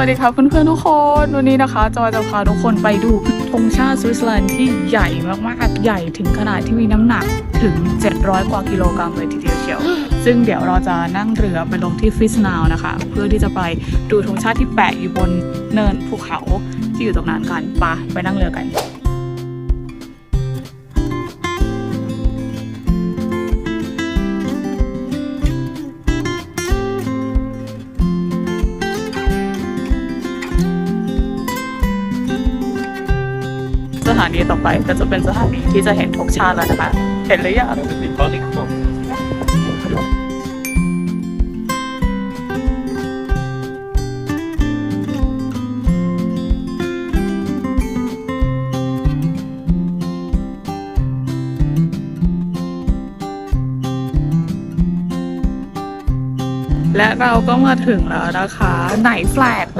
วัสดีครับเพื่อนๆทุกคนวันนี้นะคะ จอยจะพาทุกคนไปดูธงชาติสวิตเซอร์แลนด์ที่ใหญ่มากๆ ใหญ่ถึงขนาดที่มีน้ำหนักถึง 700 กว่ากิโลกรัมเลยทีเดียวเชียว ซึ่งเดี๋ยวเราจะนั่งเรือไปลงที่ฟิสนาวนะคะ เพื่อที่จะไปดูธงชาติที่แปะอยู่บนเนินภูเขาที่อยู่ตรงนั้นกันปะไปนั่งเรือกัน ถานีต่อไปก็จะเป็นสถานีที่จะเห็นธงชาติแล้วนะคะ เห็นหรือยังและเราก็มาถึงแล้วนะคะ ไหนแฟลกไหน